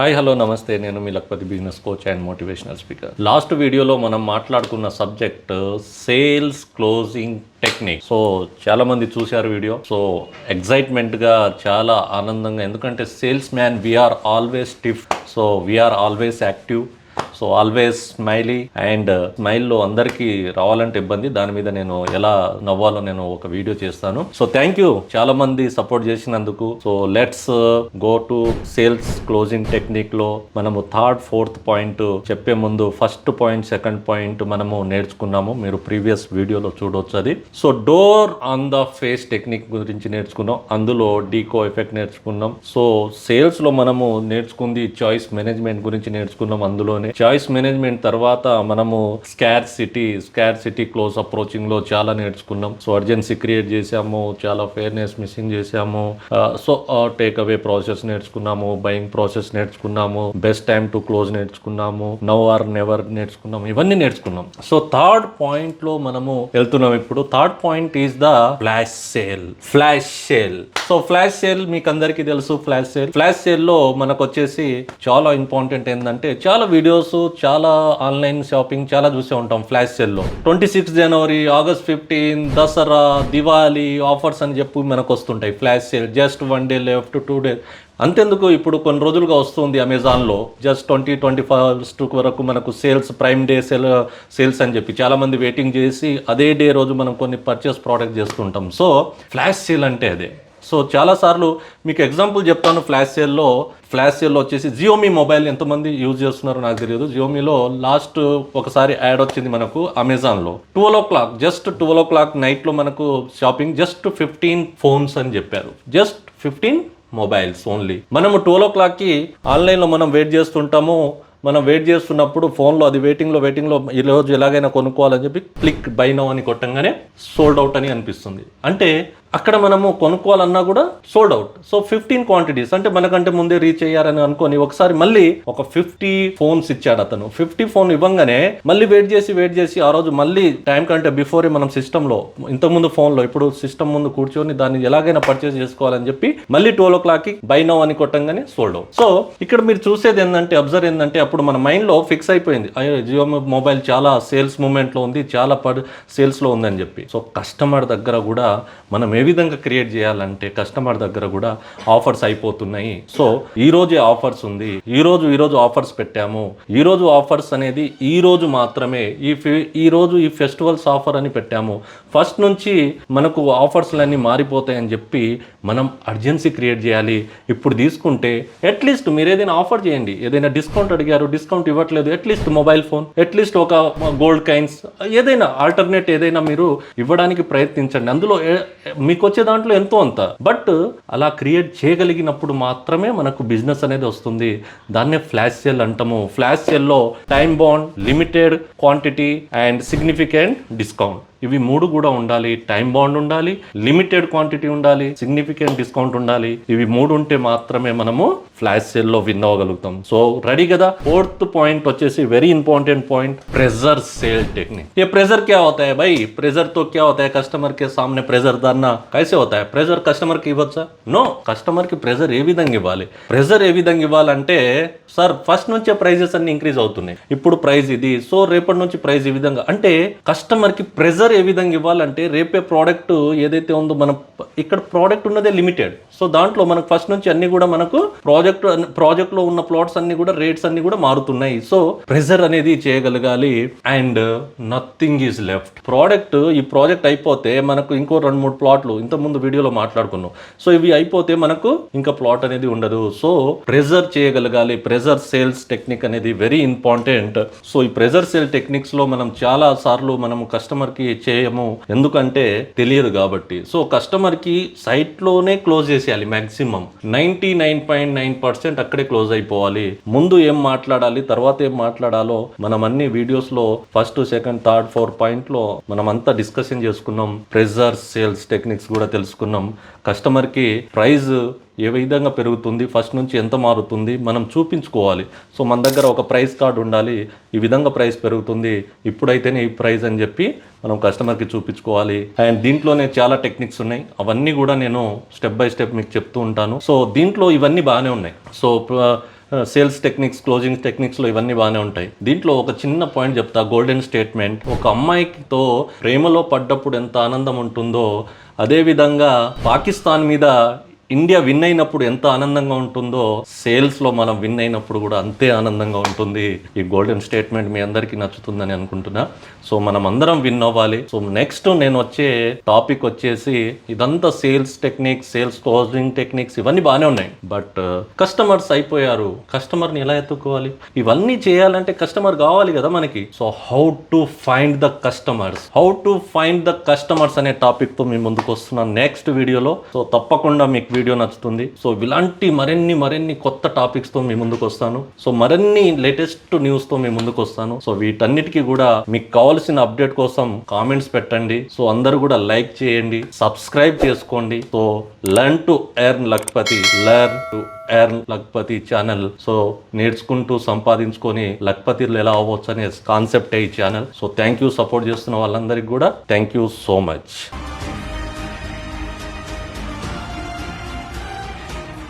Hi hello నమస్తే. నేను మీ Lakhpati business coach and motivational speaker. Last వీడియోలో మనం మాట్లాడుకున్న subject sales closing technique. So చాలా మంది చూశారు వీడియో. సో ఎగ్జైట్మెంట్గా చాలా ఆనందంగా ఎందుకంటే salesman we are always tiff so we are always active so always smiley and స్మైల్లో అందరికీ రావాలంటే ఇబ్బంది. దాని మీద నేను ఎలా నవ్వాలో నేను ఒక వీడియో చేస్తాను. సో థ్యాంక్ యూ చాలా మంది సపోర్ట్ చేసినందుకు. So let's go to sales closing టెక్నిక్లో మనము థర్డ్ ఫోర్త్ పాయింట్ చెప్పే ముందు ఫస్ట్ పాయింట్ సెకండ్ పాయింట్ మనము నేర్చుకున్నాము. మీరు ప్రీవియస్ వీడియోలో చూడవచ్చు అది. So door on the face technique గురించి నేర్చుకున్నాం. అందులో డీకో ఎఫెక్ట్ నేర్చుకున్నాం. సో సేల్స్లో మనము నేర్చుకుంది చాయిస్ మేనేజ్మెంట్ గురించి నేర్చుకున్నాం అందులోనే. చాయిస్ మేనేజ్మెంట్ తర్వాత మనము scarcity scarcity close అప్రోచింగ్లో చాలా నేర్చుకున్నాం. సో అర్జెన్సీ క్రియేట్ చేసాము చాలా ఫేర్నెస్ మిస్సింగ్ చేసాము సో టేక్ అవే ప్రాసెస్ నేర్చుకున్నాము బయింగ్ ప్రాసెస్ నేర్చుకున్నాము బెస్ట్ టైం టు క్లోజ్ నేర్చుకున్నాము నవ్ ఆర్ నెవర్ నేర్చుకున్నాము ఇవన్నీ నేర్చుకున్నాం. సో థర్డ్ పాయింట్లో మనము వెళ్తున్నాం ఇప్పుడు. Third point is the flash sale flash sale. So flash sale మీకు అందరికీ తెలుసు ఫ్లాష్ సేల్. ఫ్లాష్ సేల్లో మనకు వచ్చేసి చాలా ఇంపార్టెంట్ ఏంటంటే చాలా వీడియోస్ చాలా ఆన్లైన్ షాపింగ్ చాలా చూసే ఉంటాం ఫ్లాష్ సెల్లో. Twenty six January August fifteen Dasara Diwali offers అని చెప్పి మనకు వస్తుంటాయి flash sale. Just one day left two day. అంతెందుకు ఇప్పుడు కొన్ని రోజులుగా వస్తుంది అమెజాన్లో. జస్ట్ ట్వంటీ ట్వంటీ ఫస్ట్ వరకు మనకు sales prime day sale sales అని చెప్పి చాలామంది వెయిటింగ్ చేసి అదే డే రోజు మనం కొన్ని పర్చేస్ ప్రోడక్ట్ చేస్తుంటాం. సో ఫ్లాష్ సేల్ అంటే అదే. సో చాలాసార్లు మీకు ఎగ్జాంపుల్ చెప్తాను ఫ్లాష్ సేల్లో. ఫ్లాష్ సేల్లో వచ్చేసి జియోమీ మొబైల్ ఎంతమంది యూజ్ చేస్తున్నారో నాకు తెలియదు. జియోమీలో లాస్ట్ ఒకసారి యాడ్ వచ్చింది మనకు అమెజాన్లో. Twelve o'clock just twelve o'clock నైట్లో మనకు షాపింగ్ జస్ట్ ఫిఫ్టీన్ ఫోన్స్ అని చెప్పారు. Just fifteen mobiles only. మనము ట్వెల్వ్ ఓ క్లాక్కి ఆన్లైన్లో మనం వెయిట్ చేస్తుంటాము. మనం వెయిట్ చేస్తున్నప్పుడు ఫోన్లో అది వెయిటింగ్లో వెయిటింగ్లో ఈరోజు రోజు ఎలాగైనా కొనుక్కోవాలని చెప్పి క్లిక్ బై నౌ అని కొట్టంగానే సోల్డ్ అవుట్ అని అనిపిస్తుంది. అంటే అక్కడ మనము కొనుక్కోవాలన్నా కూడా sold out so fifteen quantities అంటే మనకంటే ముందే రీచ్ అయ్యారని అనుకొని ఒకసారి మళ్ళీ ఒక ఫిఫ్టీ ఫోన్స్ ఇచ్చాడు అతను. ఫిఫ్టీ ఫోన్ ఇవ్వంగానే మళ్ళీ వెయిట్ చేసి వెయిట్ చేసి ఆ రోజు మళ్ళీ టైం కంటే బిఫోరే మనం సిస్టంలో ఇంతకుముందు ఫోన్లో ఇప్పుడు సిస్టమ్ ముందు కూర్చొని దాన్ని ఎలాగైనా పర్చేస్ చేసుకోవాలని చెప్పి మళ్ళీ ట్వెల్వ్ ఓ క్లాక్కి బై నౌ అని కొట్టంగానే సోల్డ్ అవుట్ సో ఇక్కడ మీరు చూసేది ఏంటంటే అబ్జర్వ్ ఏంటంటే అప్పుడు మన మైండ్లో ఫిక్స్ అయిపోయింది. అయ్యో జియో మొబైల్ చాలా సేల్స్ మూమెంట్లో ఉంది చాలా పడ్ సేల్స్లో ఉందని చెప్పి. సో కస్టమర్ దగ్గర కూడా మనం ఏ విధంగా క్రియేట్ చేయాలంటే కస్టమర్ దగ్గర కూడా ఆఫర్స్ అయిపోతున్నాయి. సో ఈ రోజే ఆఫర్స్ ఉంది. ఈ రోజు ఈ రోజు ఆఫర్స్ పెట్టాము. ఈ రోజు ఆఫర్స్ అనేది ఈ రోజు మాత్రమే ఈ ఫె- ఈ రోజు ఈ ఫెస్టివల్స్ ఆఫర్ అని పెట్టాము. ఫస్ట్ నుంచి మనకు ఆఫర్స్లన్నీ మారిపోతాయని చెప్పి మనం అర్జెన్సీ క్రియేట్ చేయాలి. ఇప్పుడు తీసుకుంటే అట్లీస్ట్ మీరు ఏదైనా ఆఫర్ చేయండి. ఏదైనా డిస్కౌంట్ అడిగారు డిస్కౌంట్ ఇవ్వట్లేదు. At least mobile phone at least ఒక గోల్డ్ కైన్స్ ఏదైనా ఆల్టర్నేట్ ఏదైనా మీరు ఇవ్వడానికి ప్రయత్నించండి. అందులో మీకు వచ్చే దాంట్లో ఎంతో అంత. బట్ అలా క్రియేట్ చేయగలిగినప్పుడు మాత్రమే మనకు బిజినెస్ అనేది వస్తుంది. దాన్నే ఫ్లాష్ సేల్ అంటాము. ఫ్లాష్ సేల్లో time bound limited quantity and significant discount ఇవి మూడు కూడా ఉండాలి టైం బాండ్ ఉండాలి లిమిటెడ్ క్వాంటిటీ ఉండాలి సిగ్నిఫికెంట్ డిస్కౌంట్ ఉండాలి ఇవి మూడు ఉంటే మాత్రమే మనము ఫ్లాష్ సేల్ లో విన్ అవ్వగలుగుతాం సో రెడీ కదా ఫోర్త్ పాయింట్ వచ్చేసి very important point pressure sale technique ये प्रेजर क्या होता है भाई प्रेजर तो क्या होता है कस्टमर के सामने प्रेजर डालना कैसे होता है ప్రెజర్ కస్టమర్ కి ఇవ్వచ్చా నో కస్టమర్ కి ప్రెజర్ ఏ విధంగా ఇవ్వాలి ప్రెజర్ ఏ విధంగా ఇవ్వాలంటే సార్ ఫస్ట్ నుంచే ప్రైజెస్ అన్ని ఇంక్రీజ్ అవుతున్నాయి ఇప్పుడు ప్రైస్ ఇది సో రేపటి నుంచి ప్రైస్ ఈ విధంగా అంటే కస్టమర్ కి ప్రెజర్ ఏ విధంగా ఇవ్వాలంటే రేపే ప్రోడక్ట్ ఏదైతే ఉందో మన ఇక్కడ ప్రోడక్ట్ ఉన్నదే లిమిటెడ్. సో దాంట్లో మనకు ఫస్ట్ నుంచి అన్ని కూడా మనకు ప్రాజెక్ట్ ప్రాజెక్ట్లో ఉన్న ప్లాట్స్ అన్ని కూడా రేట్స్ అన్ని కూడా మారుతున్నాయి. సో ప్రెజర్ అనేది చేయగలగాలి and nothing is left product ఈ ప్రాజెక్ట్ అయిపోతే మనకు ఇంకో రెండు మూడు ప్లాట్లు ఇంత ముందు వీడియోలో మాట్లాడుకున్నాం. సో ఇవి అయిపోతే మనకు ఇంకా ప్లాట్ అనేది ఉండదు. సో ప్రెజర్ చేయగలగాలి. ప్రెజర్ సేల్స్ టెక్నిక్ అనేది వెరీ ఇంపార్టెంట్ సో ఈ ప్రెజర్ సేల్ టెక్నిక్స్లో మనం చాలా సార్లు మనము కస్టమర్కి చేయము. ఎందుకంటే తెలియదు కాబట్టి. సో కస్టమర్కి క్లోజ్ చేసేయాలి maximum. Ninety nine point nine percent అక్కడే క్లోజ్ అయిపోవాలి. ముందు ఏం మాట్లాడాలి తర్వాత ఏం మాట్లాడాలో మనం అన్ని వీడియోస్లో ఫస్ట్ సెకండ్ థర్డ్ ఫోర్ పాయింట్లో మనం అంతా డిస్కషన్ చేసుకున్నాం. ప్రెజర్ సేల్స్ టెక్నిక్స్ కూడా తెలుసుకున్నాం. కస్టమర్కి ప్రైజ్ ఏ విధంగా పెరుగుతుంది ఫస్ట్ నుంచి ఎంత మారుతుంది మనం చూపించుకోవాలి. సో మన దగ్గర ఒక ప్రైస్ కార్డ్ ఉండాలి. ఈ విధంగా ప్రైస్ పెరుగుతుంది. ఇప్పుడైతేనే ఈ ప్రైస్ అని చెప్పి మనం కస్టమర్కి చూపించుకోవాలి. అండ్ దీంట్లోనే చాలా టెక్నిక్స్ ఉన్నాయి. అవన్నీ కూడా నేను స్టెప్ బై స్టెప్ మీకు చెప్తూ ఉంటాను. సో దీంట్లో ఇవన్నీ బాగానే ఉన్నాయి. సో సేల్స్ టెక్నిక్స్ క్లోజింగ్ టెక్నిక్స్లో ఇవన్నీ బాగానే ఉంటాయి. దీంట్లో ఒక చిన్న పాయింట్ చెప్తా. Golden statement. ఒక అమ్మాయితో ప్రేమలో పడ్డప్పుడు ఎంత ఆనందం ఉంటుందో అదేవిధంగా పాకిస్తాన్ మీద ఇండియా విన్ అయినప్పుడు ఎంత ఆనందంగా ఉంటుందో సేల్స్లో మనం విన్ అయినప్పుడు కూడా అంతే ఆనందంగా ఉంటుంది. ఈ గోల్డెన్ స్టేట్మెంట్ మీ అందరికీ నచ్చుతుందని అనుకుంటున్నా. సో మనం అందరం విన్ అవ్వాలి. సో నెక్స్ట్ నేను వచ్చే టాపిక్ వచ్చేసి ఇదంతా sales techniques sales closing techniques ఇవన్నీ బాగానే ఉన్నాయి. బట్ uh, కస్టమర్స్ అయిపోయారు. కస్టమర్ని ఎలా ఎత్తుకోవాలి ఇవన్నీ చేయాలంటే కస్టమర్ కావాలి కదా మనకి. So how to find the customers. How to find the customers అనే టాపిక్తో మీ ముందుకు వస్తున్నాను నెక్స్ట్ వీడియోలో. సో తప్పకుండా మీకు వీడియో నచ్చుతుంది. సో ఇలాంటి మరిన్ని మరిన్ని కొత్త టాపిక్స్తో మీ ముందుకు వస్తాను. సో మరిన్ని లేటెస్ట్ న్యూస్తో మీ ముందుకు వస్తాను. సో వీటన్నిటికీ కూడా మీకు కావాల్సిన అప్డేట్ కోసం కామెంట్స్ పెట్టండి. సో అందరూ కూడా లైక్ చేయండి సబ్స్క్రైబ్ చేసుకోండి. So learn to earn Lakhpati learn to earn Lakhpati channel. So నేర్చుకుంటూ సంపాదించుకొని లక్పతిలో ఎలా అవ్వచ్చు అనే కాన్సెప్ట్ ఈ channel. So thank you support చేస్తున్న వాళ్ళందరికీ కూడా థ్యాంక్ యూ సో మచ్.